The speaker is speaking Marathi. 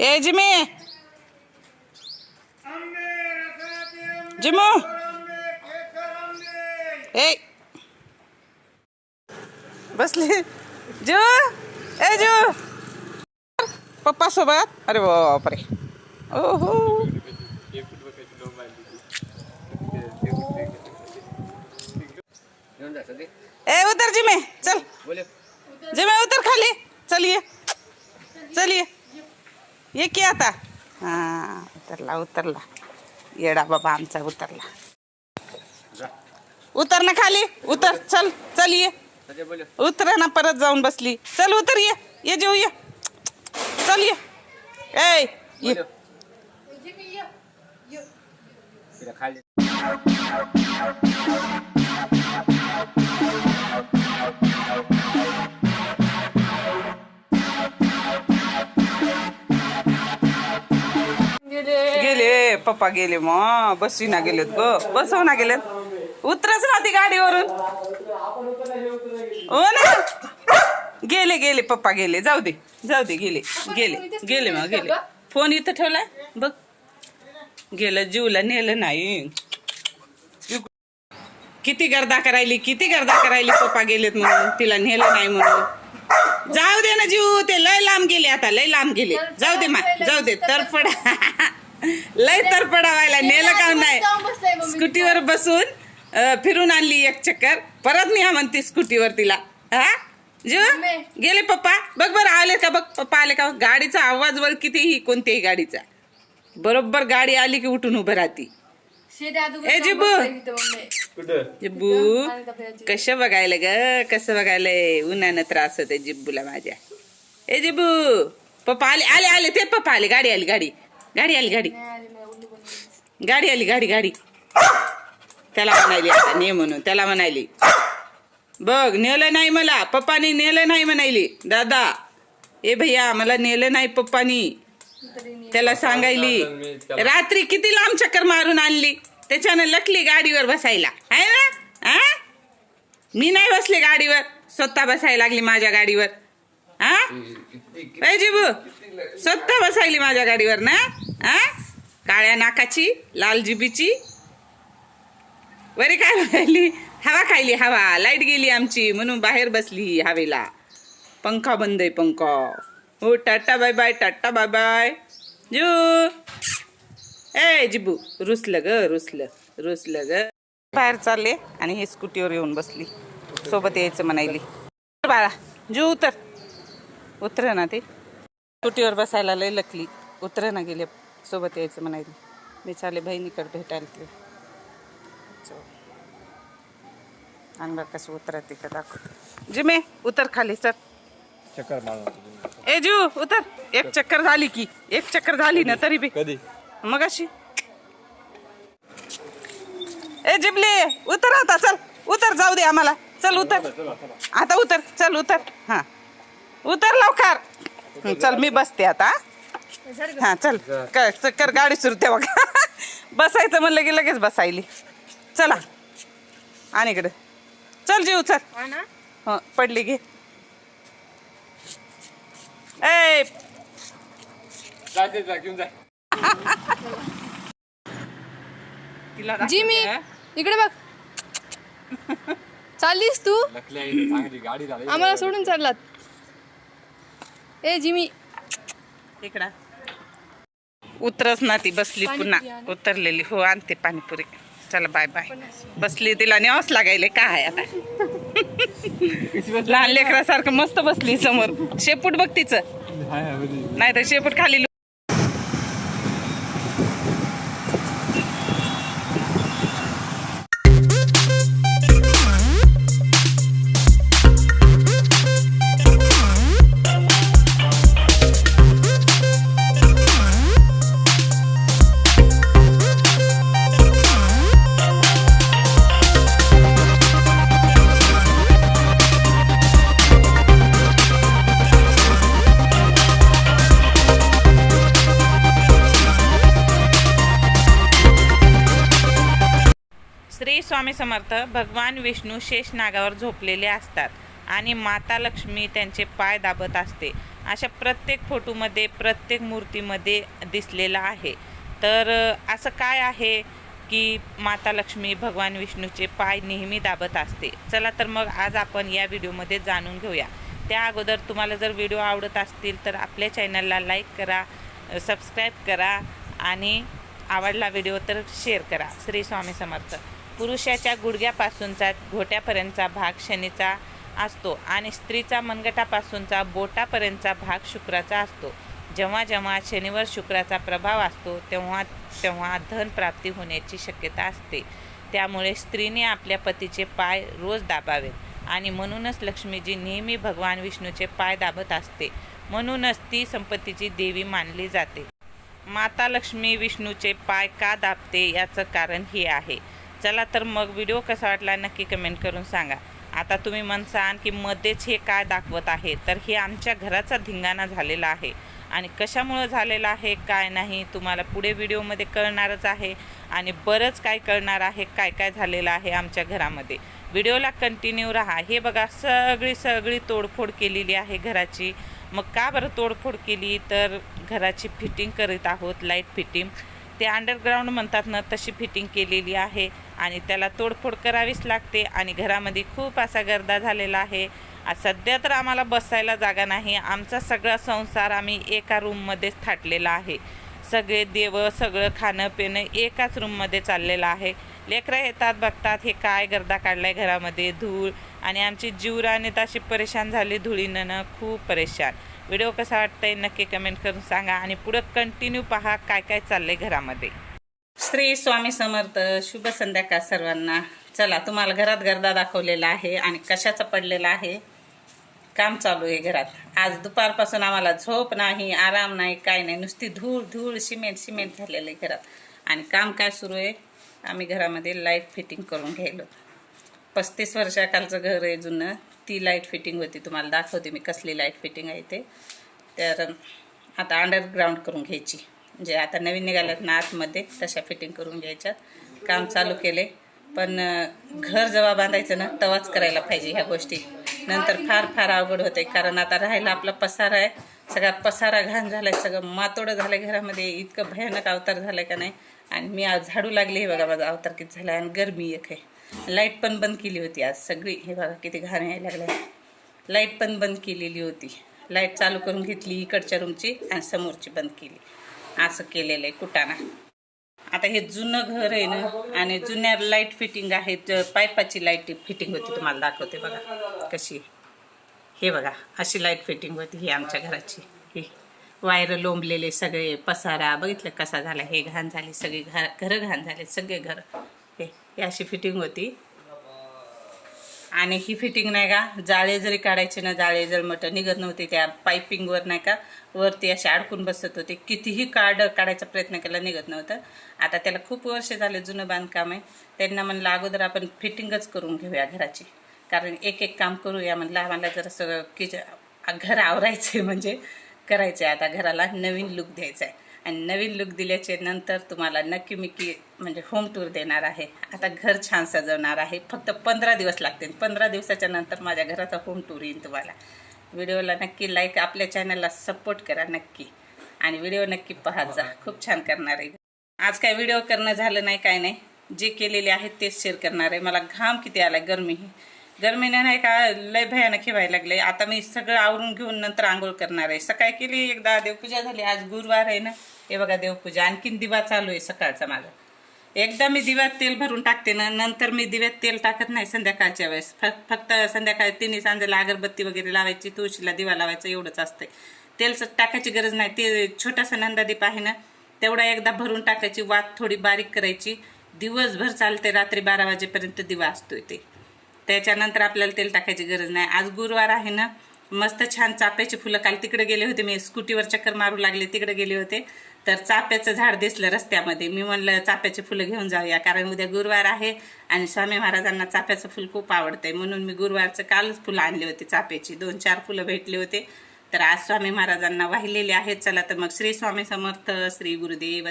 ए जिमी. जिमू. ए. बसली. जू ए जू पप्पा सोबत. अरे बापरे. ओहो. ए उतर जिमे. चल. जिमे उतर खाली. चल ये. चल ये की आता? हा उतरला उतरला. येडा बाबा आमचा उतरला. उतर ना खाली. उतर. चल चल ये. उतर ना परत जाऊन बसली. चल उतर ये. ये जेऊ ये. चल ये. ए ये. खाली. गेले पप्पा गेले मग बसविना गेलेत ग. बसवना गेलेत. उतरच राहते गाडीवरून. हो ना? गेले गेले पप्पा गेले. जाऊ दे जाऊ दे गेले गेले गेले मग गेले. फोन इथं ठेवलाय? बघ. गेलं जीवला नेलं नाही. किती गर्दा करायली किती गर्दा करायली पप्पा गेलेत म्हणून. तिला नेलं नाही म्हणून. जाऊ दे ना जीव ते लय लांब गेले आता लय लांब गेले. जाऊ दे मा जाऊ दे तरफडा लय तरफडा व्हायला नेलं का नाही? स्कूटीवर बसून अं, फिरून आणली एक चक्कर. परत न्या म्हणते स्कूटीवर तिला. हा? जीव? गेले पप्पा? बघ बरं आले का? बघ पप्पा आले का? गाडीचा आवाज वर कितीही कोणत्याही गाडीचा. बरोबर गाडी आली की उठून उभं राहती. ए जिबू जिब्बू. कसं बघायला ग? कसं बघायलंय? उन्हानं त्रास होते जिब्बूला माझ्या. ए जिब्बू पप्पा आले आले आले ते पप्पा आले. गाडी आली गाडी. गाडी आली गाडी. गाडी आली गाडी गाडी. त्याला म्हणाली आता ने म्हणून त्याला म्हणाली बघ नेलं नाही मला पप्पानी नेलं नाही म्हणाली दादा ए भैया मला नेलं नाही पप्पानी. त्याला सांगायली रात्री किती लांब चक्कर मारून आणली? त्याच्यानं लकली गाडीवर बसायला. आहे ना? हा मी नाही बसले गाडीवर. स्वतः बसायला लागली माझ्या गाडीवर. हा जिबू स्वतः बसायली माझ्या गाडीवर ना? आ? काळ्या नाकाची लाल जिबीची. वरी काय बघायली हवा खायली हवा. लाइट गेली आमची म्हणून बाहेर बसली हवेला. पंखा बंद आहे पंखा. हो tata bye bye tata bye bye. जू. ए जिबू रुसलं ग रुसलं रुसलं ग. बाहेर चालले आणि हे स्कूटीवर येऊन बसली. सोबत यायचं म्हणायली. बाळा जू उतर. उतर ना ते. स्कूटीवर बसायला लय लकली. उतर ना गेले. सोबत यायचं म्हणायली. मी चाले बहिणीकडे भेटायला ते. अंगा कसं उतरत का दाखवतो जिमे उतर खाली चल. चक्कर मारून. ए जू उतर. एक चक्कर झाली की. एक चक्कर झाली ना तरी बी. कधी? मग अशी ए जिबले उतर आता चल. उतर जाऊ दे आम्हाला. चल उतर. आता उतर चल उतर. हा. उतर लवकर. चल मी बसते आता हा चल. क- चक्कर गाडी सुरू तेव्हा बसायचं म्हणलं की लगेच बसायली. चला. आणि इकडे. चल जीव चल. हं, पडली घे. ए! जा तिला जिमी दाखवते, इकडे बघ. चाललीस तू? चांगली गाडी झाली. आम्हाला सोडून चाललात. ए जिमी. इकडं. उतरच ना ती बसली पुन्हा. उतरलेली. हो आणते पाणीपुरी. चला बाय बाय. बसली तिला न्यावंच लागायले. काय आता? लहान लेकरासारखं मस्त बसली समोर. शेपूट बघ तिचं. नाही तर शेपूट खाली श्री स्वामी समर्थ भगवान विष्णू शेष नागावर झोपलेले असतात आणि माता लक्ष्मी त्यांचे पाय दाबत असते. अशा प्रत्येक फोटोमध्ये प्रत्येक मूर्तीमध्ये दिसलेला आहे. तर असं काय आहे की माता लक्ष्मी भगवान विष्णूचे पाय नेहमी दाबत असते? चला तर मग आज आपण या व्हिडिओमध्ये जाणून घेऊया. त्या अगोदर तुम्हाला जर व्हिडिओ आवडत असतील तर आपल्या चॅनलला लाईक करा सबस्क्राईब करा आणि आवडला व्हिडिओ तर शेअर करा. श्री स्वामी समर्थ. पुरुषाच्या गुडघ्यापासूनचा घोट्यापर्यंतचा भाग शनीचा असतो आणि स्त्रीचा मनगटापासूनचा बोटापर्यंतचा भाग शुक्राचा असतो. जेव्हा जेव्हा शनिवर शुक्राचा प्रभाव असतो तेव्हा तेव्हा धन प्राप्ती होण्याची शक्यता असते. त्यामुळे स्त्रीने आपल्या पतीचे पाय रोज दाबावेत आणि म्हणूनच लक्ष्मीजी नेहमी भगवान विष्णूचे पाय दाबत असते. म्हणूनच ती संपत्तीची देवी मानली जाते. माता लक्ष्मी विष्णूचे पाय का दाबते याचं कारण हे आहे. चला तर मग व्हिडिओ कसा वाटला नक्की कमेंट करून सांगा. आता तुम्ही म्हणसान की मध्येच हे काय दाखवत आहे? तर हे आमच्या घराचा धिंगाणा झालेला आहे. आणि कशामुळं झालेलं आहे काय नाही तुम्हाला पुढे व्हिडिओमध्ये कळणारच आहे. आणि बरंच काय कळणार आहे काय काय झालेलं आहे आमच्या घरामध्ये. व्हिडिओला कंटिन्यू राहा. हे बघा सगळी सगळी तोडफोड केलेली आहे घराची. मग का बरं तोडफोड केली? तर घराची फिटिंग करीत आहोत लाइट फिटिंग ते अंडरग्राऊंड म्हणतात ना तशी फिटिंग केलेली आहे. आणि त्याला तोडफोड करावीच लागते आणि घरामध्ये खूप असा गर्दा झालेला आहे. सध्या तर आम्हाला बसायला जागा नाही. आमचा सगळा संसार आम्ही एका रूममध्येच थाटलेला आहे. सगळे देव सगळं खाणं पिणं एकाच रूममध्ये चाललेलं आहे. लेकरं येतात बघतात हे काय गर्दा काढलाय घरामध्ये? धूळ. आणि आमची जीवराणीत अशी परेशान झाली धुळीनं ना खूप परेशान. व्हिडिओ कसा वाटतंय नक्की कमेंट करून सांगा आणि पुढं कंटिन्यू पहा काय काय चाललंय घरामध्ये. श्री स्वामी समर्थ शुभ संध्याकाळ सर्वांना. चला तुम्हाला घरात गर्दा दाखवलेला आहे आणि कशाचा पडलेला आहे? काम चालू आहे घरात. आज दुपारपासून आम्हाला झोप नाही आराम नाही काय नाही. नुसती धूळ धूळ सिमेंट सिमेंट झालेलं आहे घरात. आणि काम काय सुरू आहे? आम्ही घरामध्ये लाइट फिटिंग करून घ्यायलो. पस्तीस वर्षाखालचं घर आहे जुनं. ती लाइट फिटिंग होती तुम्हाला दाखवते मी कसली लाइट फिटिंग आहे ते. तर आता अंडरग्राऊंड करून घ्यायची. म्हणजे आता नवीन निघाल्यात ना आतमध्ये तशा फिटिंग करून घ्यायच्यात. काम चालू केले पण घर जेव्हा बांधायचं ना तेव्हाच करायला पाहिजे ह्या गोष्टी. नंतर फार फार अवघड होते कारण आता राहायला आपला पसारा आहे. सगळा पसारा घाण झालाय. सगळं मातोडं झालंय घरामध्ये. इतकं भयानक अवतार झालाय का नाही? आणि मी आज झाडू लागली हे बघा माझा अवतार किती झालाय आणि गरमी एक आहे. लाइट पण बंद केली होती आज. सगळी हे बघा किती घाण यायला लागलाय. लाइट पण बंद केलेली होती. लाइट चालू करून घेतली इकडच्या रूमची आणि समोरची बंद केली. असं केलेलं आहे कुटाणा. आता हे जुनं घर आहे ना आणि जुन्या लाइट फिटिंग आहे पाईपाची लाइट फिटिंग होती तुम्हाला दाखवते बघा कशी हे बघा अशी लाइट फिटिंग होती ही आमच्या घराची. ही वायर लोंबलेले सगळे पसारा बघितलं कसा झाला? हे घाण झाले सगळी घर घरं घाण झाले सगळे घर. हे अशी फिटिंग होती. आणि ही फिटिंग नाही का? जाळे जरी काढायचे ना जाळे जर मट निघत नव्हते त्या पायपिंगवर नाही का? वरती असे अडकून बसत होते. कितीही काढ काढायचा प्रयत्न केला निघत नव्हतं. आता त्याला खूप वर्ष झाले जुनं बांधकाम आहे. त्यांना म्हणलं अगोदर आपण फिटिंगच करून घेऊया घराची. कारण एक एक काम करूया. म्हणलं आम्हाला जर सगळं किच घर आवरायचं आहे म्हणजे करायचं आहे आता घराला नवीन लुक द्यायचा आहे आणि नवीन लुक दिल्याचे नंतर तुम्हाला नक्की मी की म्हणजे होम टूर देणार आहे. आता घर छान सजवणार आहे. फक्त पंधरा दिवस लागतील. पंधरा दिवसाच्या नंतर माझ्या घराचा होम टूर येईल तुम्हाला. व्हिडिओला नक्की लाईक आपल्या चॅनलला सपोर्ट करा नक्की. आणि व्हिडिओ नक्की पाहत जा. खूप छान करणार आहे. आज काय व्हिडिओ करणं झालं नाही काय नाही. जे केलेले आहेत तेच शेअर करणार आहे. मला घाम किती आला गरमी. गरमीने नाही का लय भयानक व्हायला लागले. आता मी सगळं आवरून घेऊन नंतर आंघोळ करणार आहे. सकाळी केली एकदा देवपूजा झाली. आज गुरुवार आहे ना. हे बघा देवपूजा आणखीन दिवा चालू आहे सकाळचा माझा एकदा मी दिव्यात तेल भरून टाकते ना नंतर मी दिव्यात तेल टाकत नाही संध्याकाळच्या वेळेस. फ- फक्त संध्याकाळी तिन्ही सांजेला अगरबत्ती वगैरे लावायची तुळशीला दिवा लावायचा एवढंच असतंय. तेल टाकायची गरज नाही. ते छोटासा नंदादीप आहे ना तेवढा एकदा भरून टाकायची वात थोडी बारीक करायची. दिवसभर चालते रात्री बारा वाजेपर्यंत दिवा असतोय ते. त्याच्यानंतर आपल्याला तेल टाकायची गरज नाही. आज गुरुवार आहे ना मस्त छान चाफ्याची फुलं. काल तिकडे गेले होते मी स्कूटीवर चक्कर मारू लागले तिकडे गेले होते. तर चाफ्याचं झाड दिसलं रस्त्यामध्ये. मी म्हणलं चाप्याची फुलं घेऊन जाऊया कारण उद्या गुरुवार आहे आणि स्वामी महाराजांना चाफ्याचं फुल खूप आवडतंय. म्हणून मी गुरुवारचं कालच फुलं आणले होते चाफ्याची. दोन चार फुलं भेटले होते. तर आज स्वामी महाराजांना वाहिलेले आहेत. चला तर मग श्री स्वामी समर्थ श्री गुरुदेव